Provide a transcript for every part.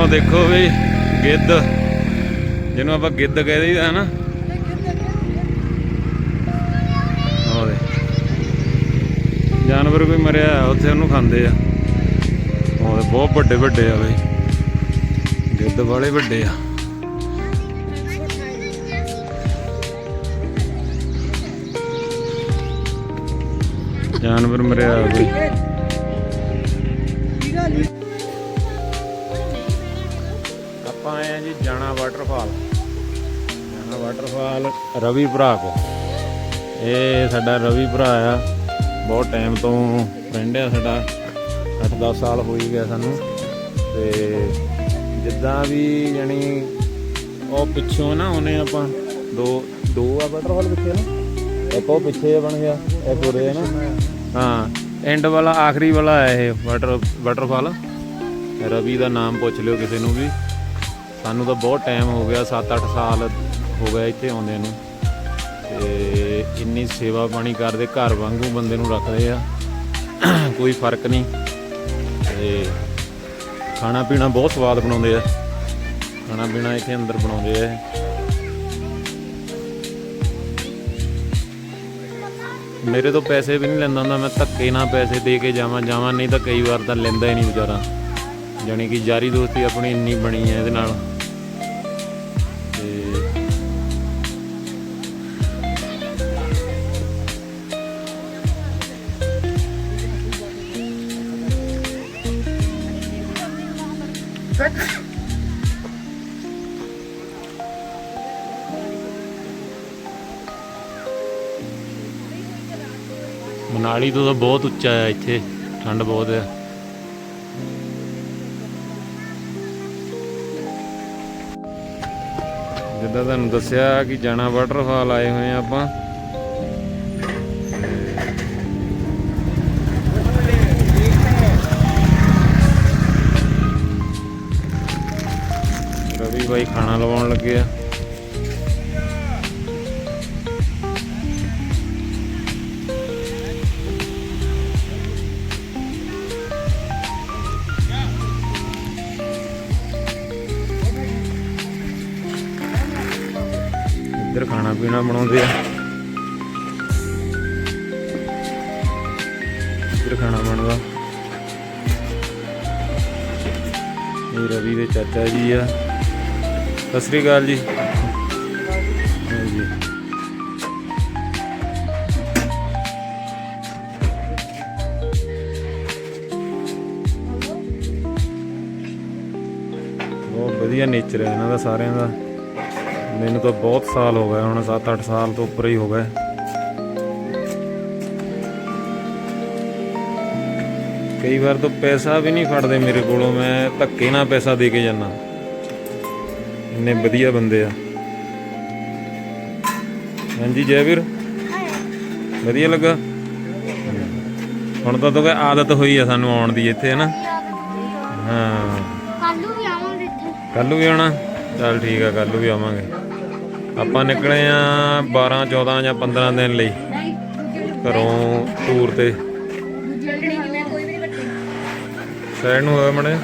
ਆਹ ਦੇਖੋ ਵੀ ਗਿੱਧ, ਜਿਹਨੂੰ ਆਪਾਂ ਗਿੱਧ ਕਹਿ ਦਈਦਾ, ਹੈ ਨਾ? ਜਾਨਵਰ ਕੋਈ ਮਰਿਆ ਉੱਥੇ ਉਹਨੂੰ ਖਾਂਦੇ ਆ। ਉਹ ਬਹੁਤ ਵੱਡੇ ਵੱਡੇ ਆ ਬਈ। ਗਿੱਧ ਵਾਲੇ ਵੱਡੇ ਆ। ਜਾਨਵਰ ਮਰਿਆ ਬਈ ਆਪਾਂ ਆਏ ਆ ਜੀ ਜਾਣਾ ਵਾਟਰਫਾਲ ਜਾਣਾ ਵਾਟਰਫਾਲ ਰਵੀ ਭਰਾ ਕੋ ਇਹ ਸਾਡਾ ਰਵੀ ਭਰਾ ਆ। ਬਹੁਤ ਟਾਈਮ ਤੋਂ ਫਰੈਂਡ ਆ ਸਾਡਾ। 8-10 ਸਾਲ ਹੋ ਹੀ ਗਿਆ ਸਾਨੂੰ। ਤੇ ਜਿੱਦਾਂ ਵੀ ਯਾਨੀ ਉਹ ਪਿੱਛੋਂ ਨਾ ਉਹਨੇ ਆਪਾਂ। ਦੋ ਦੋ ਆ ਵਾਟਰਫਾਲ ਪਿੱਛੇ ਨਾ? ਇੱਕ ਉਹ ਪਿੱਛੇ ਬਣ ਗਿਆ, ਇੱਕ ਉਰੇ ਹੈ ਨਾ। ਹਾਂ ਐਂਡ ਵਾਲਾ, ਆਖਰੀ ਵਾਲਾ ਹੈ ਇਹ ਵਾਟਰ ਵਾਟਰਫਾਲ ਰਵੀ ਦਾ ਨਾਮ ਪੁੱਛ ਲਿਓ ਕਿਸੇ ਨੂੰ ਵੀ। ਸਾਨੂੰ ਤਾਂ ਬਹੁਤ ਟਾਈਮ ਹੋ ਗਿਆ 7-8 ਸਾਲ ਹੋ ਗਿਆ ਇੱਥੇ ਆਉਂਦੇ ਨੂੰ। ਤੇ ਇੰਨੀ ਸੇਵਾ ਪਾਣੀ ਕਰਦੇ, ਘਰ ਵਾਂਗੂ ਬੰਦੇ ਨੂੰ ਰੱਖਦੇ ਆ। ਕੋਈ ਫ਼ਰਕ ਨਹੀਂ। ਤੇ ਖਾਣਾ ਪੀਣਾ ਬਹੁਤ ਸਵਾਦ ਬਣਾਉਂਦੇ ਆ। ਖਾਣਾ ਪੀਣਾ ਇੱਥੇ ਅੰਦਰ ਬਣਾਉਂਦੇ ਆ। ਮੇਰੇ ਤੋਂ ਪੈਸੇ ਵੀ ਨਹੀਂ ਲੈਂਦਾ ਹੁੰਦਾ, ਮੈਂ ਧੱਕੇ ਨਾਲ ਪੈਸੇ ਦੇ ਕੇ ਜਾਵਾਂ ਜਾਵਾਂ, ਨਹੀਂ ਤਾਂ ਕਈ ਵਾਰ ਤਾਂ ਲੈਂਦਾ ਹੀ ਨਹੀਂ ਵਿਚਾਰਾ। ਜਾਣੀ ਕਿ ਯਾਰੀ ਦੋਸਤੀ ਆਪਣੀ ਇੰਨੀ ਬਣੀ ਹੈ ਇਹਦੇ ਨਾਲ। ਮਨਾਲੀ ਤੋਂ ਤਾਂ ਬਹੁਤ ਉੱਚਾ ਹੈ, ਇੱਥੇ ਠੰਡ ਬਹੁਤ ਹੈ। ਜਿੱਦਾਂ ਤੁਹਾਨੂੰ ਦੱਸਿਆ ਕਿ ਜਾਣਾ ਵਾਟਰਫਾਲ ਆਏ ਹੋਏ ਆ ਆਪਾਂ। ਰਵੀ ਭਾਈ ਖਾਣਾ ਲਵਾਉਣ ਲੱਗੇ ਆ। ਇੱਧਰ ਖਾਣਾ ਪੀਣਾ ਬਣਾਉਂਦੇ ਆ। ਇੱਧਰ ਖਾਣਾ ਬਣਦਾ। ਇਹ ਰਵੀ ਦੇ ਚਾਚਾ ਜੀ ਆ। ਸਤਿ ਸ੍ਰੀ ਅਕਾਲ ਜੀ। ਬਹੁਤ ਵਧੀਆ ਨੇਚਰ ਹੈ ਇਹਨਾਂ ਦਾ ਸਾਰਿਆਂ ਦਾ। ਮੈਨੂੰ ਤਾਂ ਬਹੁਤ ਸਾਲ ਹੋ ਗਏ ਹੁਣ 7-8 ਸਾਲ ਤੋਂ ਉੱਪਰ ਹੀ ਹੋ ਗਏ। ਕਈ ਵਾਰ ਤਾਂ ਪੈਸਾ ਵੀ ਨਹੀਂ ਫੜਦੇ ਮੇਰੇ ਕੋਲੋਂ ਮੈਂ ਧੱਕੇ ਨਾਲ ਪੈਸਾ ਦੇ ਕੇ ਜਾਂਦਾ। ਇੰਨੇ ਵਧੀਆ ਬੰਦੇ ਆ। ਹਾਂਜੀ ਜੈਵੀਰ? ਵਧੀਆ ਲੱਗਾ? ਹੁਣ ਤਾਂ ਤਾਂ ਆਦਤ ਹੋਈ ਆ ਸਾਨੂੰ ਆਉਣ ਦੀ ਇੱਥੇ ਹਨਾ? ਹਾਂ। ਕੱਲੂ ਵੀ ਆਵਾਂਗੇ ਇੱਥੇ। ਕੱਲ ਵੀ ਆਉਣਾ? ਚੱਲ ਠੀਕ ਆ ਕੱਲ ਵੀ ਆਵਾਂਗੇ। ਆਪਾਂ ਨਿਕਲੇ ਆ 12 14 ਜਾਂ 15 ਦਿਨ ਲਈ। ਘਰੋਂ ਟੂਰ ਤੇ। ਜਲਦੀ ਸਾਈਡ ਨੂੰ ਹੋਇਆ ਮੜੇ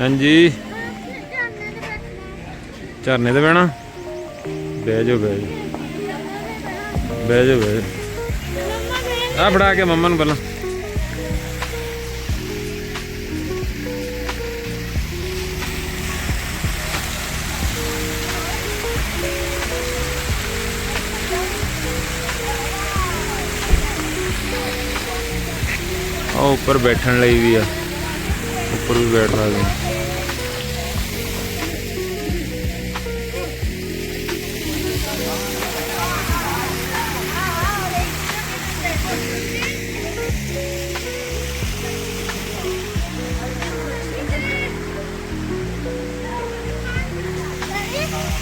ਹਾਂਜੀ। ਝਰਨੇ ਤੇ ਬਹਿਣਾ। ਬਹਿ ਜਾਓ ਬਹਿ ਜਾਓ। ਬਹਿ ਜਾਓ ਬਹਿ ਜਾਓ। ਮੰਮਾ ਮੇਰੇ ਆ ਫੜਾ ਕੇ ਮੰਮਾ ਨੂੰ ਪਹਿਲਾਂ। ਉੱਪਰ ਬੈਠਣ ਲਈ ਵੀ ਆ। ਉੱਪਰ ਵੀ ਬੈਠ ਸਕਦੇ ਆ।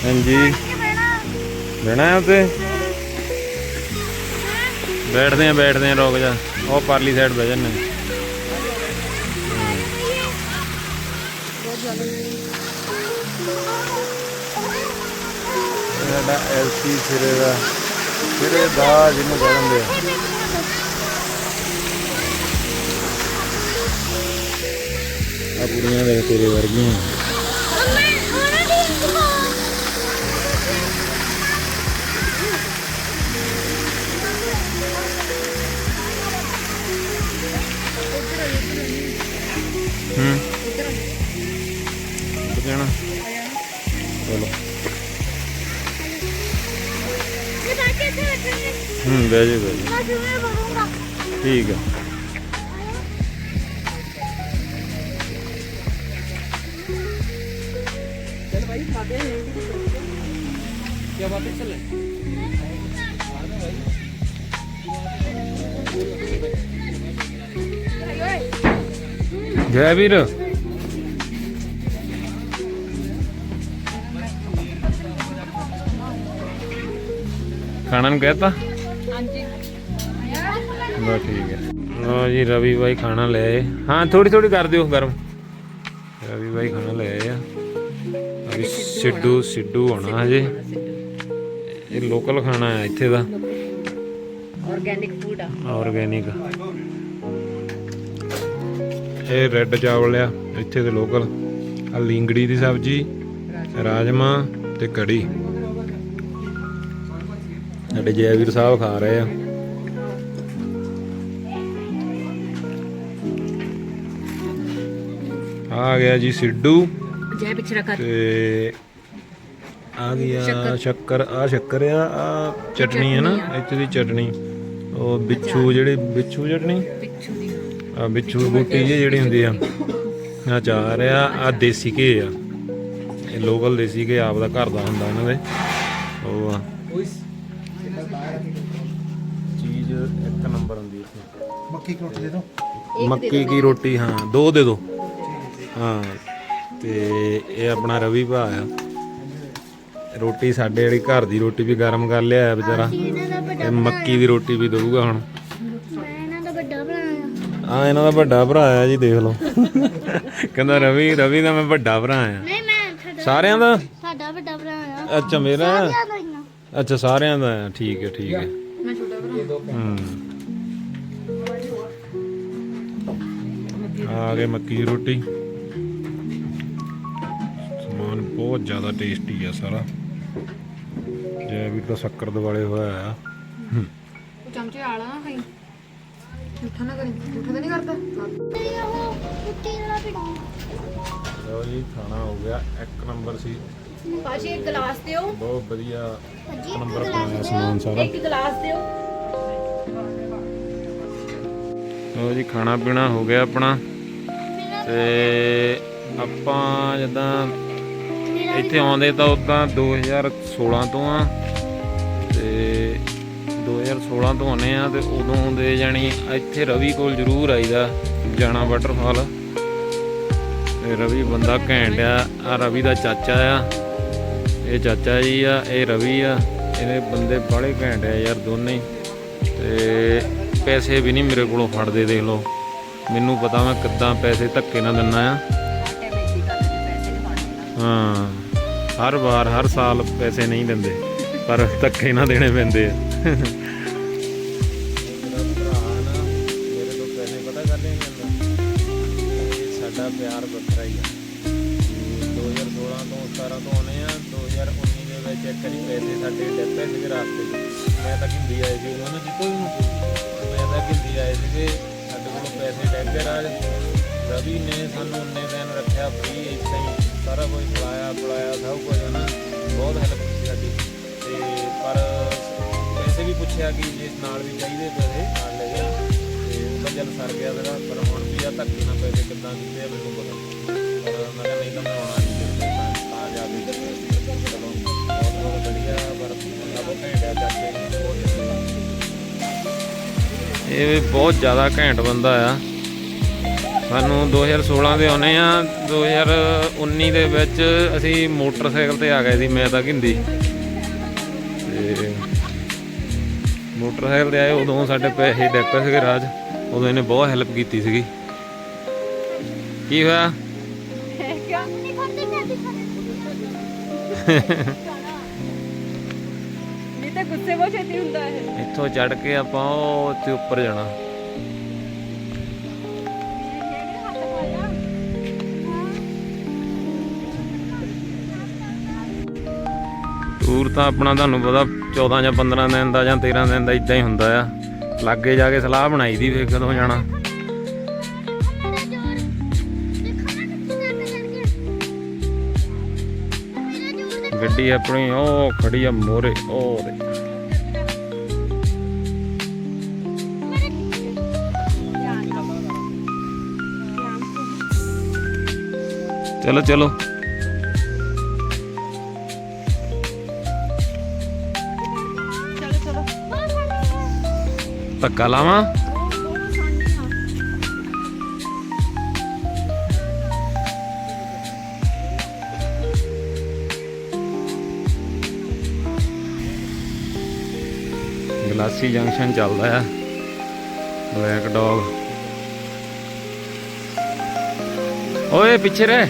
ਹਾਂਜੀ। ਬਹਿਣਾ ਹੈ ਉੱਤੇ ਬੈਠਦੇ ਆ ਬੈਠਦੇ ਆ, ਰੋਕ ਜਾ। ਉਹ ਪਰਲੀ ਸਾਈਡ ਬਹਿ ਜੰਨੇ ਸਾਡਾ ਐਲਸੀ ਸਿਰੇ ਦਾ ਫਿਰ ਇਹ ਦਾ ਜਿਹਨੂੰ ਕਹਿ ਆ। ਆ ਕੁੜੀਆਂ ਦੇ ਤੇਰੇ ਵਰਗੀਆਂ। ਬਹਿ ਜਾ ਬਹਿ ਜਾ। ਮੈਂ ਜਿਵੇਂ ਬਣੂੰਗਾ? ਠੀਕ ਆ। ਜੈ ਵੀਰ। ਖਾਣਾ ਨੂੰ ਕਹਿਤਾ? ਬਸ ਠੀਕ ਹੈ। ਲੋ ਜੀ ਰਵੀ ਬਾਈ ਖਾਣਾ ਲੈ ਆਏ। ਹਾਂ ਥੋੜੀ ਥੋੜੀ ਕਰ ਦਿਓ ਗਰਮ। ਰਵੀ ਬਾਈ ਖਾਣਾ ਲੈ ਆਏ ਆ। ਅਭੀ ਸਿੱਡੂ ਸਿੱਡੂ ਹੋਣਾ ਹਜੇ। ਇਹ ਲੋਕਲ ਖਾਣਾ ਹੈ ਇੱਥੇ ਦਾ। ਆਰਗੈਨਿਕ ਫੂਡ ਆ। ਆਰਗੈਨਿਕ ਇਹ ਰੈੱਡ ਚਾਵਲ ਆ ਇੱਥੇ ਦੇ ਲੋਕਲ ਆ ਲਿੰਗੜੀ ਦੀ ਸਬਜ਼ੀ ਰਾਜਮਾ ਤੇ ਕੜੀ। ਸਾਡੇ ਜੈਵੀਰ ਸਾਹਿਬ ਖਾ ਰਹੇ ਆ। ਆ ਗਿਆ ਜੀ ਸਿੱਡੂ। ਜੈ ਪਿੱਛੇ ਰੱਖਾ ਤੇ ਆ ਗਿਆ ਸ਼ੱਕਰ। ਆ ਸ਼ੱਕਰ ਆ ਆ ਚਟਨੀ ਹੈ ਨਾ ਇੱਥੇ ਦੀ ਚਟਨੀ। ਉਹ ਬਿੱਛੂ ਜਿਹੜੇ ਬਿੱਛੂ ਦੀ। ਆ ਬਿੱਛੂ ਬੂਟੀ ਜਿਹੀ ਜਿਹੜੀ ਹੁੰਦੀ ਆ। ਆ ਚਾਰ ਆ ਆ ਦੇਸੀ ਘੇ ਆ। ਇਹ ਲੋਕਲ ਦੇਸੀ ਘੇ ਆਪ ਦਾ ਘਰ ਦਾ ਹੁੰਦਾ ਇਹਨਾਂ ਦੇ। ਉਹ ਆ। ਚੀਜ਼ ਇੱਕ ਨੰਬਰ ਹੁੰਦੀ ਇੱਥੇ। ਮੱਕੀ ਦੀ ਰੋਟੀ ਦੇ ਦਿਓ ਮੱਕੀ ਦੀ ਰੋਟੀ ਹਾਂ ਦੋ ਦੇ ਦੋ। ਹਾਂ ਤੇ ਇਹ ਆਪਣਾ ਰਵੀ ਭਾ ਆ। ਰੋਟੀ ਸਾਡੇ ਵਾਲੀ ਘਰ ਦੀ ਰੋਟੀ ਵੀ ਗਰਮ ਕਰ ਲਿਆ ਆ ਵਿਚਾਰਾ। ਇਹ ਮੱਕੀ ਦੀ ਰੋਟੀ ਵੀ ਦਊਗਾ ਹੁਣ। ਮੈਂ ਇਹਨਾਂ ਦਾ ਵੱਡਾ ਬਣਾਇਆ ਆ। ਇਹਨਾਂ ਦਾ ਵੱਡਾ ਭਰਾ ਆ ਜੀ ਦੇਖ ਲਓ। ਕਹਿੰਦਾ ਰਵੀ ਰਵੀ ਦਾ ਮੈਂ ਵੱਡਾ ਭਰਾ ਆ। ਨਹੀਂ ਮੈਂ ਸਾਰਿਆਂ ਦਾ? ਸਾਡਾ ਵੱਡਾ ਅੱਛਾ ਮੇਰਾ? ਆ? ਜ਼ਿਆਦਾ ਇੰਨਾ ਅੱਛਾ ਸਾਰਿਆਂ ਦਾ ਆ। ਠੀਕ ਹੈ ਠੀਕ ਹੈ ਮੈਂ ਛੋਟਾ ਬਣਾ ਹੂੰ। ਆ ਗਏ ਮੱਕੀ ਦੀ ਰੋਟੀ। ਬਹੁਤ ਜ਼ਿਆਦਾ ਟੇਸਟੀ ਆ ਸਾਰਾ। ਜੈ ਵੀ ਤਾਂ ਸ਼ੱਕਰ ਦਿਵਾਲੇ ਹੋਇਆ ਆ। ਉਹ ਚਮਚੇ ਆਲਾ ਨਾ ਖਾਈ। ਮਿੱਠਾ ਨਾ ਕਰੀ। ਮਿੱਠਾ ਤਾਂ ਨਹੀਂ ਕਰਦਾ? ਲਓ ਜੀ ਖਾਣਾ ਹੋ ਗਿਆ। ਇੱਕ ਨੰਬਰ ਸੀ। ਪਾਸ਼ੀ ਇੱਕ ਗਲਾਸ ਦਿਓ। ਬਹੁਤ ਵਧੀਆ ਨੰਬਰ ਪਾਇਆ ਸਮਾਨ ਸਾਰਾ। ਇੱਕ ਗਲਾਸ ਦਿਓ। ਲਓ ਜੀ ਖਾਣਾ ਪੀਣਾ ਹੋ ਗਿਆ ਆਪਣਾ। ਤੇ ਆਪਾਂ ਜਦਾਂ ਇੱਥੇ ਆਉਂਦੇ ਤਾਂ ਉਦਾਂ 2016 ਤੋਂ ਆ ਤੇ 2016 ਤੋਂ ਆਉਂਦੇ ਆ ਤੇ ਉਦੋਂ ਦੇ ਜਾਣੀ ਇੱਥੇ ਰਵੀ ਕੋਲ ਜ਼ਰੂਰ ਆਈਦਾ ਜਾਣਾ ਵਾਟਰਫਾਲ ਤੇ ਰਵੀ ਬੰਦਾ ਘੈਂਟ ਆ ਆ ਰਵੀ ਦਾ ਚਾਚਾ ਆ। ਇਹ ਚਾਚਾ ਜੀ ਆ, ਇਹ ਰਵੀ ਆ ਇਹਨੇ ਬੰਦੇ ਬਾਹਲੇ ਘੈਂਟ ਆ ਯਾਰ ਦੋਨੇ। ਹੀ। ਤੇ ਪੈਸੇ ਵੀ ਨਹੀਂ ਮੇਰੇ ਕੋਲੋਂ ਫੜਦੇ, ਦੇਖ ਲਓ। ਮੈਨੂੰ ਪਤਾ ਮੈਂ ਕਿੱਦਾਂ ਪੈਸੇ ਧੱਕੇ ਨਾਲ ਦਿੰਨਾ ਆ। ਹਾਂ। ਹਰ ਵਾਰ, ਹਰ ਸਾਲ ਪੈਸੇ ਨਹੀਂ ਦਿੰਦੇ, ਪਰ ਧੱਕੇ ਨਾ ਦੇਣੇ ਪੈਂਦੇ ਆ। ਸਾਡਾ ਪਿਆਰ ਵੱਖਰਾ ਹੀ ਆ 2016 ਤੋਂ 17 ਤੋਂ ਆਉਨੇ ਆ 2019 ਦੇ ਵਿੱਚ ਇੱਕ ਵਾਰੀ ਪੈਸੇ ਸਾਡੇ ਡੱਬੇ ਸੀਗੇ ਰਾਸਤੇ 'ਚ ਮੈਂ ਤਾਂ ਹਿੰਦੀ ਆਏ ਸੀ ਉਹਨੂੰ ਜਿੱਤੋ ਵੀ ਮੈਂ ਤਾਂ ਹਿੰਦੀ ਆਏ ਸੀਗੇ ਸਾਡੇ ਕੋਲੋਂ ਪੈਸੇ ਡੱਬੇ ਰਾਜ ਰਵੀ ਨੇ ਸਾਨੂੰ ਉਨੇ ਦਿਨ ਰੱਖਿਆ ਫ੍ਰੀ ਇੱਥੇ ਹੀ ਸਾਰਾ ਕੁਝ ਖਿਲਾਇਆ, ਪਿਲਾਇਆ, ਸਭ ਕੁਝ ਹਨਾ ਬਹੁਤ ਹੈਲਪ ਕੀਤੀ ਸਾਡੀ। ਤੇ ਪਰ ਪੈਸੇ ਵੀ ਪੁੱਛਿਆ ਕਿ ਜੇ ਨਾਲ ਵੀ ਚਾਹੀਦੇ ਪੈਸੇ, ਨਾਲ ਲੈ ਗਿਆ ਤੇ ਉਹ ਤਾਂ ਸਰ ਗਿਆ ਮੇਰਾ, ਪਰ ਹੁਣ ਵੀ ਆ, ਧੱਕੇ ਨਾਲ ਪੈਸੇ ਕਿੱਦਾਂ ਦਿੱਤੇ ਆ, ਮੈਨੂੰ ਪਤਾ ਪਰ ਮੈਂ ਕਿਹਾ ਨਹੀਂ ਤਾਂ ਮੈਂ ਆਉਣਾ ਨਹੀਂ ਤਾਂ ਜਾ ਕੇ ਚਲੋ ਬਹੁਤ ਬਹੁਤ ਵਧੀਆ, ਪਰ ਬੰਦਾ ਬਹੁਤ ਘੈਂਟ ਆ ਚਾਚੇ। ਇਹ ਬਹੁਤ ਜ਼ਿਆਦਾ ਘੈਂਟ ਬੰਦਾ ਆ। ਸਾਨੂੰ 2016 ਦੇ ਆਉਨੇ ਆ 2019 ਦੇ ਵਿੱਚ ਅਸੀਂ ਮੋਟਰਸਾਈਕਲ ਤੇ ਆ ਗਏ ਸੀ ਮੈਂ ਤਾਂ ਗਿੰਦੀ ਤੇ ਮੋਟਰਸਾਈਕਲ ਤੇ ਆਏ ਉਦੋਂ ਸਾਡੇ ਪੈਸੇ ਡੈਪੇ ਸੀਗੇ ਰਾਜ ਉਦੋਂ ਇਹਨੇ ਬਹੁਤ ਹੈਲਪ ਕੀਤੀ ਸੀਗੀ। ਕੀ ਹੋਇਆ? ਨਹੀਂ ਤਾਂ ਗੁੱਸੇ ਬਹੁਤ ਛੇਤੀ ਹੁੰਦਾ ਇਹ। ਇੱਥੋਂ ਚੜ ਕੇ ਆਪਾਂ ਉਹ ਤੇ ਉੱਪਰ ਜਾਣਾ। ਟੂਰ ਤਾਂ ਆਪਣਾ ਤੁਹਾਨੂੰ ਪਤਾ 14 ਜਾਂ 15 ਦਿਨ ਦਾ ਜਾਂ 13 ਦਿਨ ਦਾ ਇਦਾਂ ਹੀ ਹੁੰਦਾ ਆ। ਲਾਗੇ ਜਾ ਕੇ ਸਲਾਹ ਬਣਾਈ ਦੀ ਫੇਰ ਕਦੋਂ ਜਾਣਾ। ਗੱਡੀ ਆਪਣੀ, ਉਹ ਖੜੀ ਆ ਮੋਰੇ ਉਹ ਚਲੋ ਚਲੋ। ਧੱਕਾ ਲਾਵਾਂ? ਗਲਾਸੀ ਜੰਕਸ਼ਨ ਚੱਲਦਾ ਆ। Black dog. ਓਏ ਪਿੱਛੇ ਰਹਿ।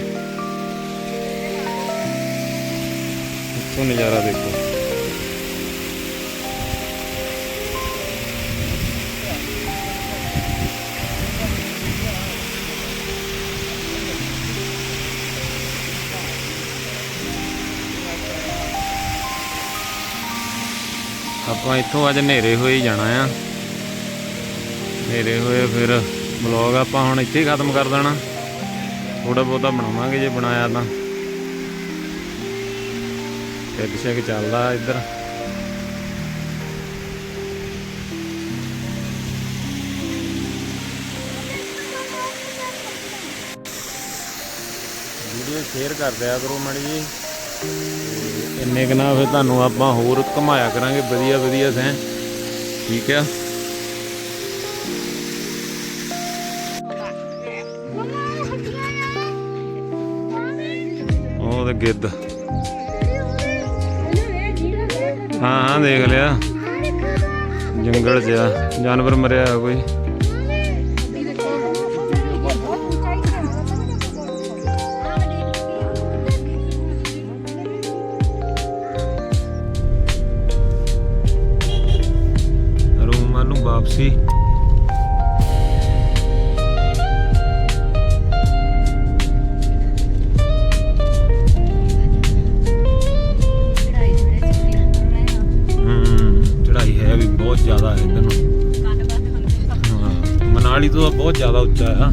ਇੱਥੋਂ ਨਜ਼ਾਰਾ ਦੇਖੋ। ਆਪਾਂ ਇੱਥੋਂ ਅੱਜ ਹਨੇਰੇ ਹੋਏ ਹੀ ਜਾਣਾ ਆ। ਹਨੇਰੇ ਹੋਏ ਫਿਰ ਵਲੌਗ ਆਪਾਂ ਹੁਣ ਇੱਥੇ ਹੀ ਖਤਮ ਕਰ ਦੇਣਾ। ਥੋੜਾ ਬਹੁਤਾ ਬਣਾਵਾਂਗੇ ਜੇ ਬਣਾਇਆ ਤਾਂ। ਟੈਗ ਸ਼ੈਗ ਚੱਲਦਾ ਇੱਧਰ। ਵੀਡੀਓ ਸ਼ੇਅਰ ਕਰ ਦਿਆ ਕਰੋ ਮਾੜੀ ਜੀ ਇੰਨੇ ਕੁ ਫਿਰ ਤੁਹਾਨੂੰ ਆਪਾਂ ਹੋਰ ਘੁਮਾਇਆ ਕਰਾਂਗੇ, ਵਧੀਆ ਵਧੀਆ ਸੈਂ। ਠੀਕ ਆ? ਉਹ ਤੇ ਗਿੱਧ ਹਾਂ ਹਾਂ, ਦੇਖ ਲਿਆ। ਜੰਗਲ 'ਚ ਜਾਨਵਰ ਮਰਿਆ ਕੋਈ। ਜ਼ਿਆਦਾ ਹੈ ਇੱਧਰ ਨੂੰ। ਮਨਾਲੀ ਤੋਂ ਤਾਂ ਬਹੁਤ ਜ਼ਿਆਦਾ ਉੱਚਾ ਆ